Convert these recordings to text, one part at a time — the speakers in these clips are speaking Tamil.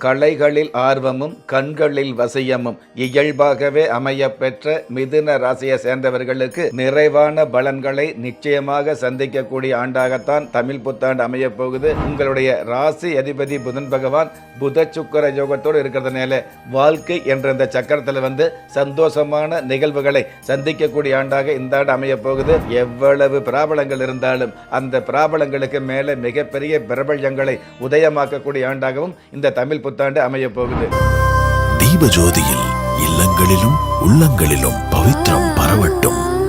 கலைகளில் ஆர்வமும் கண்களில் வசியமும் இயல்பாகவே அமையப்பெற்ற மிதுன ராசியை சேர்ந்தவர்களுக்கு நிறைவான பலன்களை நிச்சயமாக சந்திக்கக்கூடிய ஆண்டாகத்தான் தமிழ் புத்தாண்டு அமையப்போகுது உங்களுடைய ராசி அதிபதி புதன் பகவான் புத சுக்கர யோகத்தோடு இருக்கிறதுனால வாழ்க்கை என்ற இந்த சக்கரத்தில் வந்து சந்தோஷமான நிகழ்வுகளை சந்திக்கக்கூடிய ஆண்டாக இந்த ஆண்டு அமையப் போகுது. எவ்வளவு பிராபலங்கள் இருந்தாலும் அந்த பிராபலங்களுக்கு மேலே மிகப்பெரிய பிரபல்யங்களை உதயமாக்கக்கூடிய ஆண்டாகவும் இந்த தமிழ் புத்தாண்டு அமைய போகுது. தீபஜோதியில் இல்லங்களிலும் உள்ளங்களிலும் பவித்ரம் பரவட்டும்.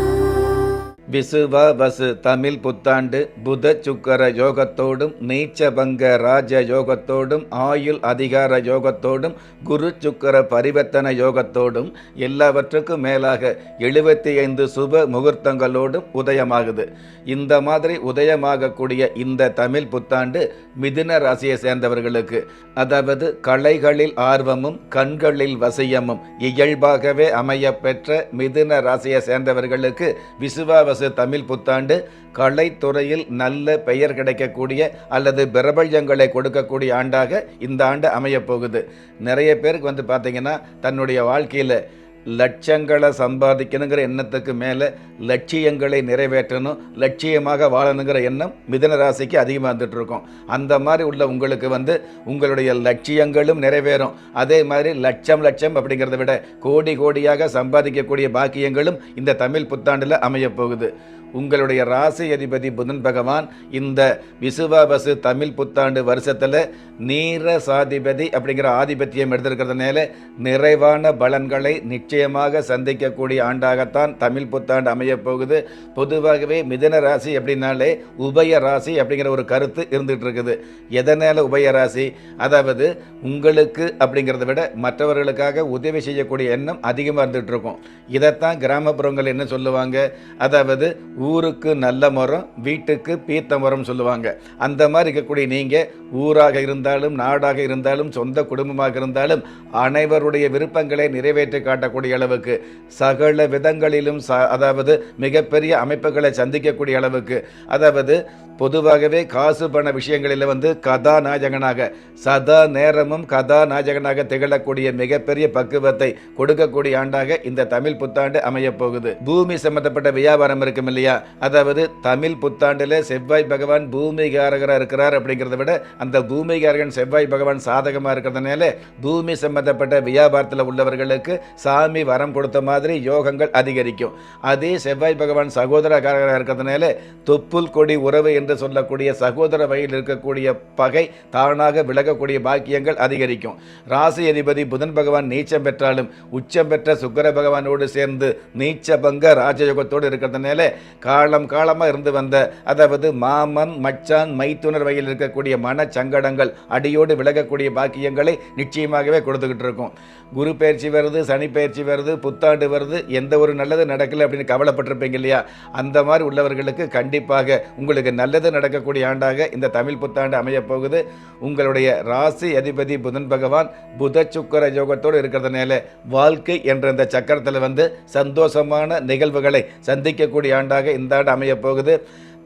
விசுவ வசு தமிழ் புத்தாண்டு புத சுக்கர யோகத்தோடும் நீச்சபங்க ராஜ யோகத்தோடும் ஆயுள் அதிகார யோகத்தோடும் குரு சுக்கர பரிவர்த்தன யோகத்தோடும் எல்லாவற்றுக்கும் மேலாக எழுபத்தி ஐந்து சுப முகூர்த்தங்களோடும் உதயமாகுது. இந்த மாதிரி உதயமாகக்கூடிய இந்த தமிழ் புத்தாண்டு மிதுன ராசியை சேர்ந்தவர்களுக்கு அதாவது கலைகளில் ஆர்வமும் கண்களில் வசியமும் இயல்பாகவே அமையப்பெற்ற மிதுன ராசியை சேர்ந்தவர்களுக்கு விசுவாவசு தமிழ் புத்தாண்டு கலைத்துறையில் நல்ல பெயர் கிடைக்கக்கூடிய அல்லது பிரபல்யங்களை கொடுக்கக்கூடிய ஆண்டாக இந்த ஆண்டு அமையப்போகுது. நிறைய பேருக்கு வந்து பார்த்தீங்கன்னா தன்னுடைய வாழ்க்கையில் லட்சங்களை சம்பாதிக்கணுங்கிற எண்ணத்துக்கு மேலே லட்சியங்களை நிறைவேற்றணும் லட்சியமாக வாழணுங்கிற எண்ணம் மிதன ராசிக்கு அதிகமாக வந்துட்டு அந்த மாதிரி உள்ள உங்களுக்கு வந்து உங்களுடைய லட்சியங்களும் நிறைவேறும். அதே மாதிரி லட்சம் லட்சம் அப்படிங்கிறத விட கோடி கோடியாக சம்பாதிக்கக்கூடிய பாக்கியங்களும் இந்த தமிழ் புத்தாண்டில் அமையப் போகுது. உங்களுடைய ராசி அதிபதி புதன் பகவான் இந்த விசுவாபசு தமிழ் புத்தாண்டு வருஷத்தில் நீர சாதிபதி அப்படிங்கிற ஆதிபத்தியம் எடுத்திருக்கிறதுனால நிறைவான பலன்களை நிச்சயமாக சந்திக்கக்கூடிய ஆண்டாகத்தான் தமிழ் புத்தாண்டு அமையப் போகுது. பொதுவாகவே மிதன ராசி அப்படின்னாலே உபய ராசி அப்படிங்கிற ஒரு கருத்து இருந்துகிட்டு இருக்குது. எதனால் உபய ராசி? அதாவது உங்களுக்கு அப்படிங்கிறத விட மற்றவர்களுக்காக உதவி செய்யக்கூடிய எண்ணம் அதிகமாக இருந்துகிட்டு இருக்கும். இதைத்தான் கிராமப்புறங்கள் என்ன சொல்லுவாங்க? அதாவது ஊருக்கு நல்ல மரம் வீட்டுக்கு பீத்த மரம் சொல்லுவாங்க. அந்த மாதிரி இருக்கக்கூடிய நீங்கள் ஊராக இருந்தாலும் நாடாக இருந்தாலும் சொந்த குடும்பமாக இருந்தாலும் அனைவருடைய விருப்பங்களை நிறைவேற்றி காட்டக்கூடிய அளவுக்கு சகல விதங்களிலும் ச அதாவது மிகப்பெரிய அமைப்புகளை சந்திக்கக்கூடிய அளவுக்கு அதாவது பொதுவாகவே காசு பண விஷயங்களில் வந்து கதாநாயகனாக சதா நேரமும் கதாநாயகனாக திகழக்கூடிய மிகப்பெரிய பக்குவத்தை கொடுக்கக்கூடிய ஆண்டாக இந்த தமிழ் புத்தாண்டு அமையப் போகுது பூமி சம்பந்தப்பட்ட வியாபாரம் இருக்கும் இல்லையா? அதாவது தமிழ் புத்தாண்டில் செவ்வாய் பகவான் பூமிகாரகராக இருக்கிறார் அப்படிங்கிறத விட அந்த பூமிகாரகன் செவ்வாய் பகவான் சாதகமாக இருக்கிறதுனால பூமி சம்பந்தப்பட்ட வியாபாரத்தில் உள்ளவர்களுக்கு சாமி வரம் கொடுத்த மாதிரி யோகங்கள் அதிகரிக்கும். அதே செவ்வாய் பகவான் சகோதரகாரகராக இருக்கிறதுனால தொப்புள் கொடி உறவு என்று சொல்லக்கூடிய சகோதர வகையில் இருக்கக்கூடிய பகை தானாக விலகக்கூடிய பாக்கியங்கள் அதிகரிக்கும். ராசி அதிபதி புதன் பகவான் நீச்சம் பெற்றாலும் உச்சம் பெற்ற சுக்கர பகவானோடு சேர்ந்து நீச்சபங்க ராஜயோகத்தோடு இருக்கிறதுனால காலம் காலமாக இருந்து வந்த அதாவது மாமன் மச்சான் மைத்துனர் வகையில் இருக்கக்கூடிய மன சங்கடங்கள் அடியோடு விலகக்கூடிய பாக்கியங்களை நிச்சயமாகவே கொடுத்துக்கிட்டு இருக்கும். குரு பயிற்சி வருது சனி பயிற்சி வருது புத்தாண்டு வருது எந்த ஒரு நல்லது நடக்கலை அப்படின்னு கவலைப்பட்டிருப்பீங்க இல்லையா? அந்த மாதிரி உள்ளவர்களுக்கு கண்டிப்பாக உங்களுக்கு நல்லது நடக்கக்கூடிய ஆண்டாக இந்த தமிழ் புத்தாண்டு அமையப் போகுது. உங்களுடைய ராசி அதிபதி புதன் பகவான் புத சுக்கர யோகத்தோடு இருக்கிறதுனால வாழ்க்கை என்ற இந்த சக்கரத்தில் வந்து சந்தோஷமான நிகழ்வுகளை சந்திக்கக்கூடிய ஆண்டாக இந்த ஆண்டு அமையப் போகுது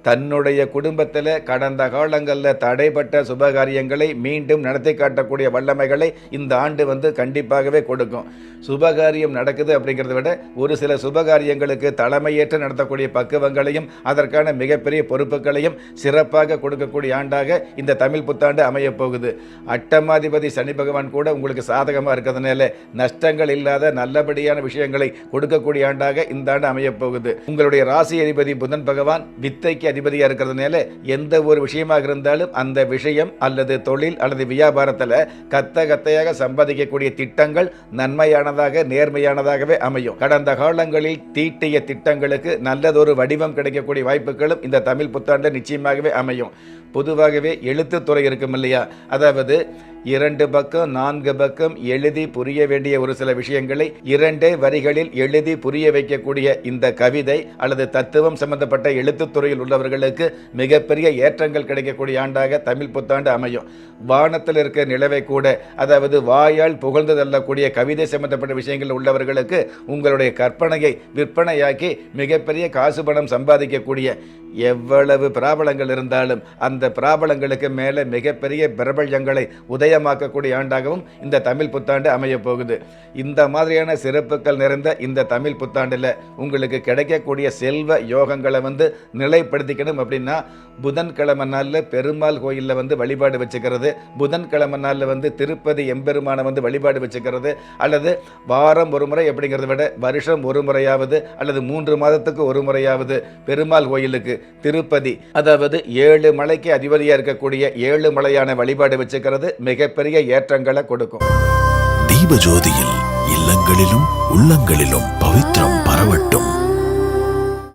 தன்னுடைய குடும்பத்தில் கடந்த காலங்களில் தடைப்பட்ட சுபகாரியங்களை மீண்டும் நடத்தி காட்டக்கூடிய வல்லமைகளை இந்த ஆண்டு வந்து கண்டிப்பாகவே கொடுக்கும். சுபகாரியம் நடக்குது அப்படிங்கிறத விட ஒரு சில சுபகாரியங்களுக்கு தலைமையேற்று நடத்தக்கூடிய பக்குவங்களையும் அதற்கான மிகப்பெரிய பொறுப்புகளையும் சிறப்பாக கொடுக்கக்கூடிய ஆண்டாக இந்த தமிழ் புத்தாண்டு அமையப் போகுது. அட்டமாதிபதி சனி பகவான் கூட உங்களுக்கு சாதகமாக இருக்கிறதுனால நஷ்டங்கள் இல்லாத நல்லபடியான விஷயங்களை கொடுக்கக்கூடிய ஆண்டாக இந்த ஆண்டு அமையப் போகுது. உங்களுடைய ராசி அதிபதி புதன் பகவான் வித்தைக்கு அதிபதியாக இருக்கிறதுனால எந்த ஒரு விஷயமாக இருந்தாலும் அந்த விஷயம் அல்லது தொழில் அல்லது வியாபாரத்தில் கத்த கத்தையாக சம்பாதிக்கக்கூடிய திட்டங்கள் நன்மையானதாக நேர்மையானதாகவே அமையும். கடந்த காலங்களில் தீட்டிய திட்டங்களுக்கு நல்லதொரு வடிவம் கிடைக்கக்கூடிய வாய்ப்புகளும் இந்த தமிழ் புத்தாண்டு நிச்சயமாகவே அமையும். பொதுவாகவே எழுத்துத்துறை இருக்கும் இல்லையா? அதாவது இரண்டு பக்கம் நான்கு பக்கம் எழுதி புரிய வேண்டிய ஒரு சில விஷயங்களை இரண்டே வரிகளில் எழுதி புரிய வைக்கக்கூடிய இந்த கவிதை அல்லது தத்துவம் சம்பந்தப்பட்ட எழுத்துத்துறையில் உள்ளவர்கள் உள்ளவர்களுக்கு மிகப்பெரிய ஏற்றங்கள் கிடைக்கக்கூடிய ஆண்டாக தமிழ் புத்தாண்டு அமையும். வானத்தில் இருக்க நிலவை கூட அதாவது வாயால் புகழ்ந்து தள்ளக்கூடிய கவிதை சம்பந்தப்பட்ட விஷயங்கள் உள்ளவர்களுக்கு உங்களுடைய கற்பனையை விற்பனையாக்கி மிகப்பெரிய காசு பணம் சம்பாதிக்கக்கூடிய எவ்வளவு பிராபலங்கள் இருந்தாலும் அந்த பிராபலங்களுக்கு மேலே மிகப்பெரிய பிரபல்யங்களை உதயமாக்கக்கூடிய ஆண்டாகவும் இந்த தமிழ் புத்தாண்டு அமையப் போகுது. இந்த மாதிரியான சிறப்புகள் நிறைந்த இந்த தமிழ் புத்தாண்டில் உங்களுக்கு கிடைக்கக்கூடிய செல்வ யோகங்களை வந்து நிலைப்படுத்தி நிலைப்படுத்திக்கணும் அப்படின்னா புதன்கிழமை நாளில் பெருமாள் கோயிலில் வந்து வழிபாடு வச்சுக்கிறது புதன்கிழமை நாளில் வந்து திருப்பதி எம்பெருமானை வந்து வழிபாடு வச்சுக்கிறது அல்லது வாரம் ஒரு முறை அப்படிங்கிறத விட வருஷம் ஒரு முறையாவது அல்லது மூன்று மாதத்துக்கு ஒரு முறையாவது பெருமாள் கோயிலுக்கு திருப்பதி. அதாவது ஏழு மலைக்கு அதிபதியாக இருக்கக்கூடிய ஏழு மலையான வழிபாடு வச்சுக்கிறது மிகப்பெரிய ஏற்றங்களை கொடுக்கும். தீபஜோதியில் இல்லங்களிலும் உள்ளங்களிலும் பவித்ரம் பரவட்டும்.